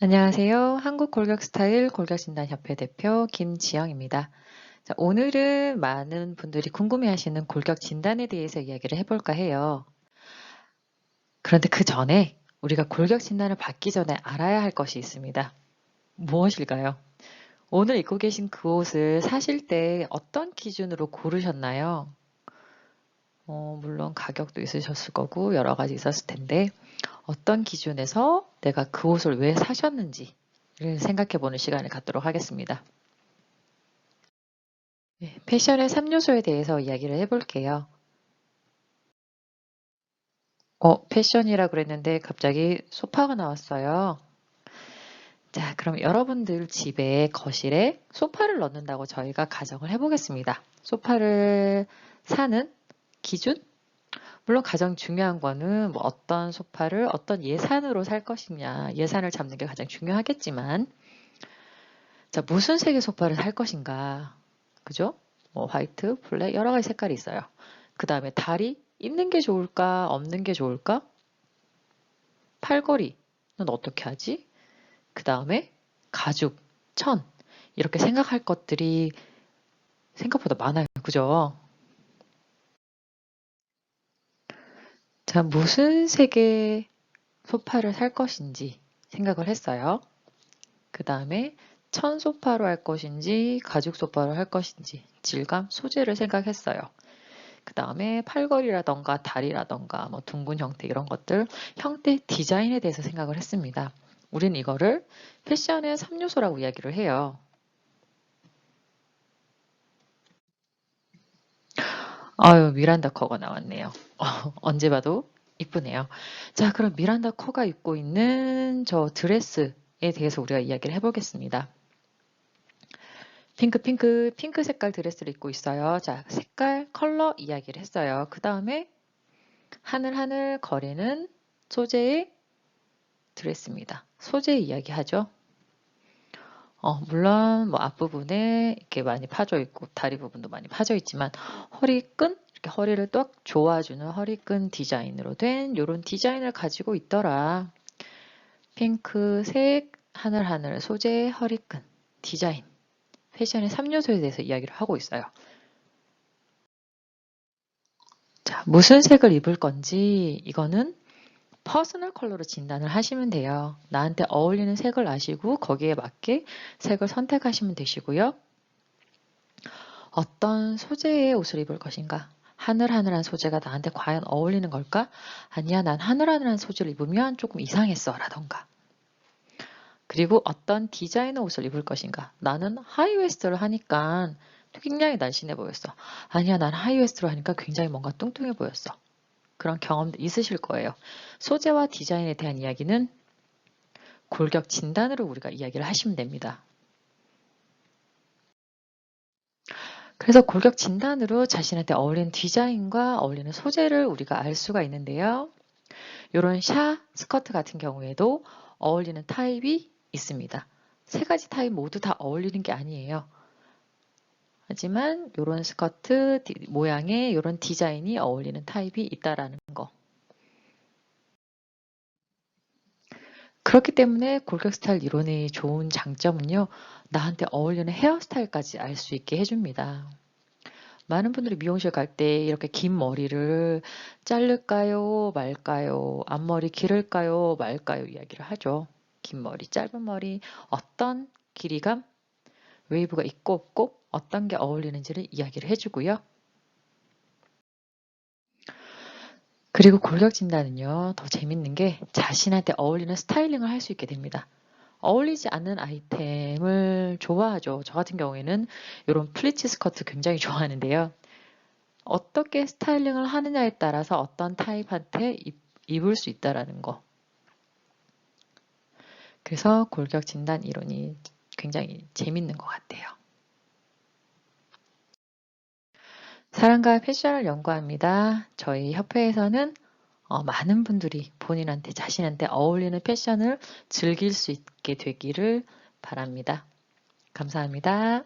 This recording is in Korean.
안녕하세요. 한국골격스타일 골격진단협회 대표 김지영입니다. 자, 오늘은 많은 분들이 궁금해하시는 골격 진단에 대해서 이야기를 해볼까 해요. 그런데 그 전에 우리가 골격 진단을 받기 전에 알아야 할 것이 있습니다. 무엇일까요? 오늘 입고 계신 그 옷을 사실 때 어떤 기준으로 고르셨나요? 어, 물론 가격도 있으셨을 거고 여러 가지 있었을 텐데 어떤 기준에서 내가 그 옷을 왜 사셨는지를 생각해 보는 시간을 갖도록 하겠습니다. 네, 패션의 3요소에 대해서 이야기를 해볼게요. 어, 패션이라 그랬는데 갑자기 소파가 나왔어요. 자, 그럼 여러분들 집에 거실에 소파를 넣는다고 저희가 가정을 해보겠습니다. 소파를 사는 기준? 물론 가장 중요한 거는 뭐 어떤 소파를 어떤 예산으로 살 것이냐 예산을 잡는 게 가장 중요하겠지만 자 무슨 색의 소파를 살 것인가 그죠? 뭐 화이트, 블랙 여러 가지 색깔이 있어요. 그 다음에 다리 있는 게 좋을까 없는 게 좋을까? 팔걸이는 어떻게 하지? 그 다음에 가죽, 천 이렇게 생각할 것들이 생각보다 많아요. 그죠? 자, 무슨 색의 소파를 살 것인지 생각을 했어요. 그 다음에 천 소파로 할 것인지 가죽 소파로 할 것인지 질감, 소재를 생각했어요. 그 다음에 팔걸이라던가 다리라던가 뭐 둥근 형태 이런 것들 형태 디자인에 대해서 생각을 했습니다. 우린 이거를 패션의 3요소라고 이야기를 해요. 아유 미란다 커가 나왔네요. 어, 언제 봐도 이쁘네요. 자 그럼 미란다 커가 입고 있는 저 드레스에 대해서 우리가 이야기를 해보겠습니다. 핑크 핑크 핑크 색깔 드레스를 입고 있어요. 자 색깔 컬러 이야기를 했어요. 그 다음에 하늘 하늘 거리는 소재의 드레스입니다. 소재 이야기 하죠. 어, 물론 뭐 앞부분에 이렇게 많이 파져 있고 다리 부분도 많이 파져 있지만 허리끈 이렇게 허리를 딱 조아주는 허리끈 디자인으로 된 이런 디자인을 가지고 있더라. 핑크색 하늘하늘 소재 허리끈 디자인 패션의 3요소에 대해서 이야기를 하고 있어요. 자, 무슨 색을 입을 건지 이거는 퍼스널 컬러로 진단을 하시면 돼요. 나한테 어울리는 색을 아시고 거기에 맞게 색을 선택하시면 되시고요. 어떤 소재의 옷을 입을 것인가? 하늘하늘한 소재가 나한테 과연 어울리는 걸까? 아니야, 난 하늘하늘한 소재를 입으면 조금 이상했어. 라던가. 그리고 어떤 디자이너 옷을 입을 것인가? 나는 하이웨스트를 하니까 굉장히 날씬해 보였어. 아니야, 난 하이웨스트로 하니까 굉장히 뭔가 뚱뚱해 보였어. 그런 경험도 있으실 거예요. 소재와 디자인에 대한 이야기는 골격 진단으로 우리가 이야기를 하시면 됩니다. 그래서 골격 진단으로 자신한테 어울리는 디자인과 어울리는 소재를 우리가 알 수가 있는데요. 이런 샤 스커트 같은 경우에도 어울리는 타입이 있습니다. 세 가지 타입 모두 다 어울리는 게 아니에요. 하지만 이런 스커트 모양의 이런 디자인이 어울리는 타입이 있다라는 거. 그렇기 때문에 골격 스타일 이론의 좋은 장점은요. 나한테 어울리는 헤어스타일까지 알 수 있게 해줍니다. 많은 분들이 미용실 갈 때 이렇게 긴 머리를 자를까요 말까요 앞머리 기를까요 말까요 이야기를 하죠. 긴 머리 짧은 머리 어떤 길이감 웨이브가 있고 없고 어떤 게 어울리는지를 이야기를 해주고요. 그리고 골격 진단은요. 더 재밌는 게 자신한테 어울리는 스타일링을 할 수 있게 됩니다. 어울리지 않는 아이템을 좋아하죠. 저 같은 경우에는 이런 플리츠 스커트 굉장히 좋아하는데요. 어떻게 스타일링을 하느냐에 따라서 어떤 타입한테 입을 수 있다라는 거. 그래서 골격 진단 이론이 굉장히 재밌는 것 같아요. 사랑과 패션을 연구합니다. 저희 협회에서는 어, 많은 분들이 본인한테 자신한테 어울리는 패션을 즐길 수 있게 되기를 바랍니다. 감사합니다.